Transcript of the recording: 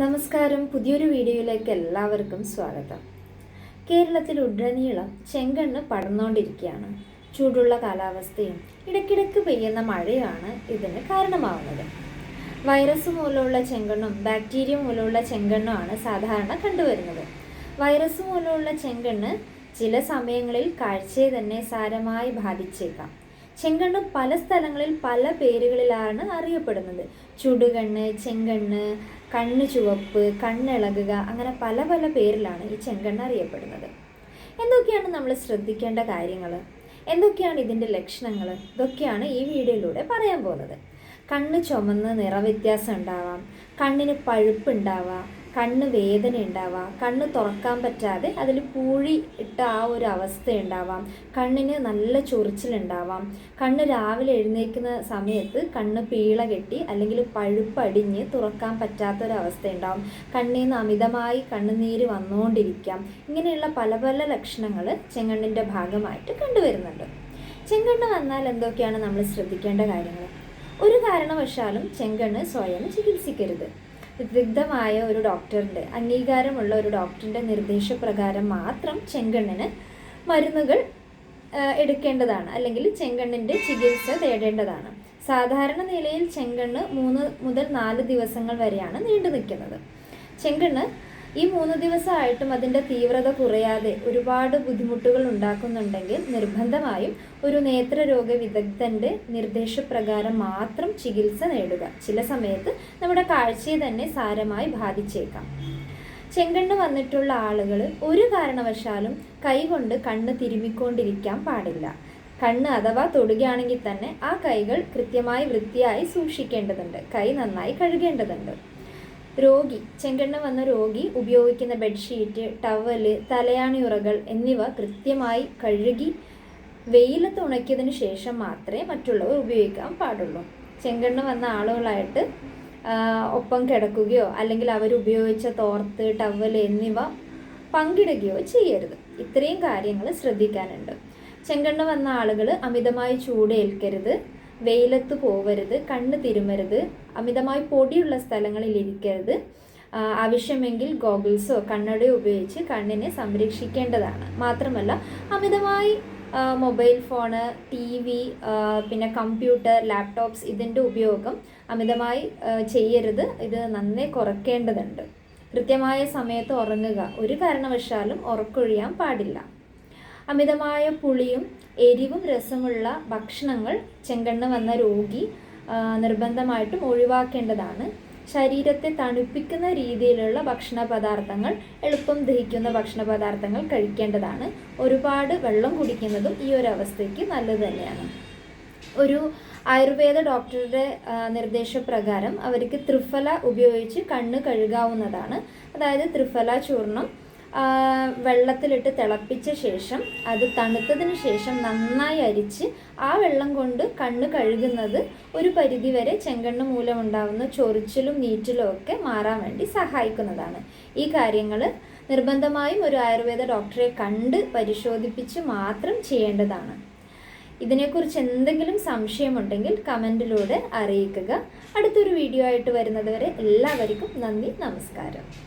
നമസ്കാരം. പുതിയൊരു വീഡിയോയിലേക്ക് എല്ലാവർക്കും സ്വാഗതം. കേരളത്തിൽ ഉടനീളം ചെങ്കണ്ണ് പടർന്നുകൊണ്ടിരിക്കുകയാണ് ചൂടുള്ള കാലാവസ്ഥയും ഇടയ്ക്കിടയ്ക്ക് പെയ്യുന്ന മഴയാണ് ഇതിന് കാരണമാവുന്നത്. വൈറസ് മൂലമുള്ള ചെങ്കണ്ണും ബാക്ടീരിയ മൂലമുള്ള ചെങ്കണ്ണുമാണ് സാധാരണ കണ്ടുവരുന്നത്. വൈറസ് മൂലമുള്ള ചെങ്കണ്ണ് ചില സമയങ്ങളിൽ കാഴ്ചയെ തന്നെ സാരമായി ബാധിച്ചേക്കാം. ചെങ്കണ്ണ് പല സ്ഥലങ്ങളിൽ പല പേരുകളിലാണ് അറിയപ്പെടുന്നത്. ചുടുകണ്ണ് ചെങ്കണ്ണ് കണ്ണ് ചുവപ്പ് കണ്ണിളകുക അങ്ങനെ പല പല പേരിലാണ് ഈ ചെങ്കണ്ണ് അറിയപ്പെടുന്നത്. എന്തൊക്കെയാണ് നമ്മൾ ശ്രദ്ധിക്കേണ്ട കാര്യങ്ങൾ? എന്തൊക്കെയാണ് ഇതിന്റെ ലക്ഷണങ്ങൾ? ഇതൊക്കെയാണ് ഈ വീഡിയോയിലൂടെ പറയാൻ പോകുന്നത്. കണ്ണ് ചുമന്ന് നിറവ്യത്യാസം ഉണ്ടാവാം. കണ്ണിന് പഴുപ്പുണ്ടാവാം കണ്ണ് വേദന ഉണ്ടാവാം കണ്ണ് തുറക്കാൻ പറ്റാതെ അതിൽ പൂഴി ഇട്ട ആ ഒരു അവസ്ഥ ഉണ്ടാവാം. കണ്ണിന് നല്ല ചൊറിച്ചിലുണ്ടാവാം കണ്ണ് രാവിലെ എഴുന്നേൽക്കുന്ന സമയത്ത് കണ്ണ് പീള കെട്ടി അല്ലെങ്കിൽ പഴുപ്പടിഞ്ഞ് തുറക്കാൻ പറ്റാത്തൊരവസ്ഥ ഉണ്ടാവും. കണ്ണിൽ നിന്ന് അമിതമായി കണ്ണുനീര് വന്നുകൊണ്ടിരിക്കാം. ഇങ്ങനെയുള്ള പല പല ലക്ഷണങ്ങൾ ചെങ്കണ്ണിന്റെ ഭാഗമായിട്ട് കണ്ടുവരുന്നുണ്ട്. ചെങ്കണ്ണ് വന്നാൽ എന്തൊക്കെയാണ് നമ്മൾ ശ്രദ്ധിക്കേണ്ട കാര്യങ്ങൾ ഒരു കാരണവശാലും ചെങ്കണ്ണ് സ്വയം ചികിത്സിക്കരുത്. വിദഗ്ധമായ ഒരു ഡോക്ടറിന്റെ അംഗീകാരമുള്ള ഒരു ഡോക്ടറിന്റെ നിർദ്ദേശപ്രകാരം മാത്രം ചെങ്കണ്ണിന് മരുന്നുകൾ എടുക്കേണ്ടതാണ്. അല്ലെങ്കിൽ ചെങ്കണ്ണിന്റെ ചികിത്സ തേടേണ്ടതാണ്. സാധാരണ നിലയിൽ ചെങ്കണ്ണ് മൂന്ന് മുതൽ നാല് ദിവസങ്ങൾ വരെയാണ് നീണ്ടു നിൽക്കുന്നത് ചെങ്കണ്ണ് ഈ മൂന്ന് ദിവസമായിട്ടും അതിന്റെ തീവ്രത കുറയാതെ ഒരുപാട് ബുദ്ധിമുട്ടുകൾ ഉണ്ടാക്കുന്നുണ്ടെങ്കിൽ നിർബന്ധമായും ഒരു നേത്രരോഗ വിദഗ്ധന്റെ നിർദ്ദേശപ്രകാരം മാത്രം ചികിത്സ നേടുക. ചില സമയത്ത് നമ്മുടെ കാഴ്ചയെ തന്നെ സാരമായി ബാധിച്ചേക്കാം. ചെങ്കണ്ണ് വന്നിട്ടുള്ള ആളുകൾ ഒരു കാരണവശാലും കൈകൊണ്ട് കണ്ണ് തിരുമിക്കൊണ്ടിരിക്കാൻ പാടില്ല. കണ്ണ് അഥവാ തൊടുകയാണെങ്കിൽ തന്നെ ആ കൈകൾ കൃത്യമായി വൃത്തിയായി സൂക്ഷിക്കേണ്ടതുണ്ട്. കൈ നന്നായി കഴുകേണ്ടതുണ്ട്. രോഗി ചെങ്കണ്ണ് വന്ന രോഗി ഉപയോഗിക്കുന്ന ബെഡ്ഷീറ്റ് ടവൽ തലയാണിയുറകൾ എന്നിവ കൃത്യമായി കഴുകി വെയിലത്ത് ഉണക്കിയതിന് ശേഷം മാത്രമേ മറ്റുള്ളവർ ഉപയോഗിക്കാൻ പാടുള്ളൂ. ചെങ്കണ്ണ് വന്ന ആളുകളായിട്ട് ഒപ്പം കിടക്കുകയോ അല്ലെങ്കിൽ അവർ ഉപയോഗിച്ച തോർത്ത് ടവൽ എന്നിവ പങ്കിടുകയോ ചെയ്യരുത്. ഇത്രയും കാര്യങ്ങൾ ശ്രദ്ധിക്കാനുണ്ട്. ചെങ്കണ്ണ് വന്ന ആളുകൾ അമിതമായി ചൂടേൽക്കരുത് വെയിലത്ത് പോവരുത് കണ്ണ് തിരുമരുത് അമിതമായി പൊടിയുള്ള സ്ഥലങ്ങളിൽ ഇരിക്കരുത് ആവശ്യമെങ്കിൽ ഗോഗിൾസോ കണ്ണടയോ ഉപയോഗിച്ച് കണ്ണിനെ സംരക്ഷിക്കേണ്ടതാണ്. മാത്രമല്ല അമിതമായി മൊബൈൽ ഫോണ് ടി വി പിന്നെ കമ്പ്യൂട്ടർ ലാപ്ടോപ്സ് ഇതിന്റെ ഉപയോഗം അമിതമായി ചെയ്യരുത്. ഇത് നന്നേ കുറയ്ക്കേണ്ടതുണ്ട് കൃത്യമായ സമയത്ത് ഉറങ്ങുക. ഒരു കാരണവശാലും ഉറക്കൊഴിയാൻ പാടില്ല. അമിതമായ പുളിയും എരിവും രസമുള്ള ഭക്ഷണങ്ങൾ ചെങ്കണ്ണ് വന്ന രോഗി നിർബന്ധമായിട്ടും ഒഴിവാക്കേണ്ടതാണ്. ശരീരത്തെ തണുപ്പിക്കുന്ന രീതിയിലുള്ള ഭക്ഷണ പദാർത്ഥങ്ങൾ എളുപ്പം ദഹിക്കുന്ന ഭക്ഷണ പദാർത്ഥങ്ങൾ കഴിക്കേണ്ടതാണ്. ഒരുപാട് വെള്ളം കുടിക്കുന്നതും ഈ ഒരു അവസ്ഥയ്ക്ക് നല്ലത് തന്നെയാണ്. ഒരു ആയുർവേദ ഡോക്ടറുടെ നിർദ്ദേശപ്രകാരം അവർക്ക് ത്രിഫല ഉപയോഗിച്ച് കണ്ണ് കഴുകാവുന്നതാണ്. അതായത് ത്രിഫല ചൂർണം വെള്ളത്തിലിട്ട് തിളപ്പിച്ച ശേഷം അത് തണുത്തതിന് ശേഷം നന്നായി അരിച്ച് ആ വെള്ളം കൊണ്ട് കണ്ണ് കഴുകുന്നത് ഒരു പരിധിവരെ ചെങ്കണ്ണ് മൂലമുണ്ടാകുന്ന ചൊറിച്ചിലും നീറ്റിലും ഒക്കെ മാറാൻ വേണ്ടി സഹായിക്കുന്നതാണ്. ഈ കാര്യങ്ങൾ നിർബന്ധമായും ഒരു ആയുർവേദ ഡോക്ടറെ കണ്ട് പരിശോധിപ്പിച്ച് മാത്രം ചെയ്യേണ്ടതാണ്. ഇതിനെക്കുറിച്ച് എന്തെങ്കിലും സംശയമുണ്ടെങ്കിൽ കമന്റിലൂടെ അറിയിക്കുക. അടുത്തൊരു വീഡിയോ ആയിട്ട് വരുന്നതുവരെ എല്ലാവർക്കും നന്ദി നമസ്കാരം.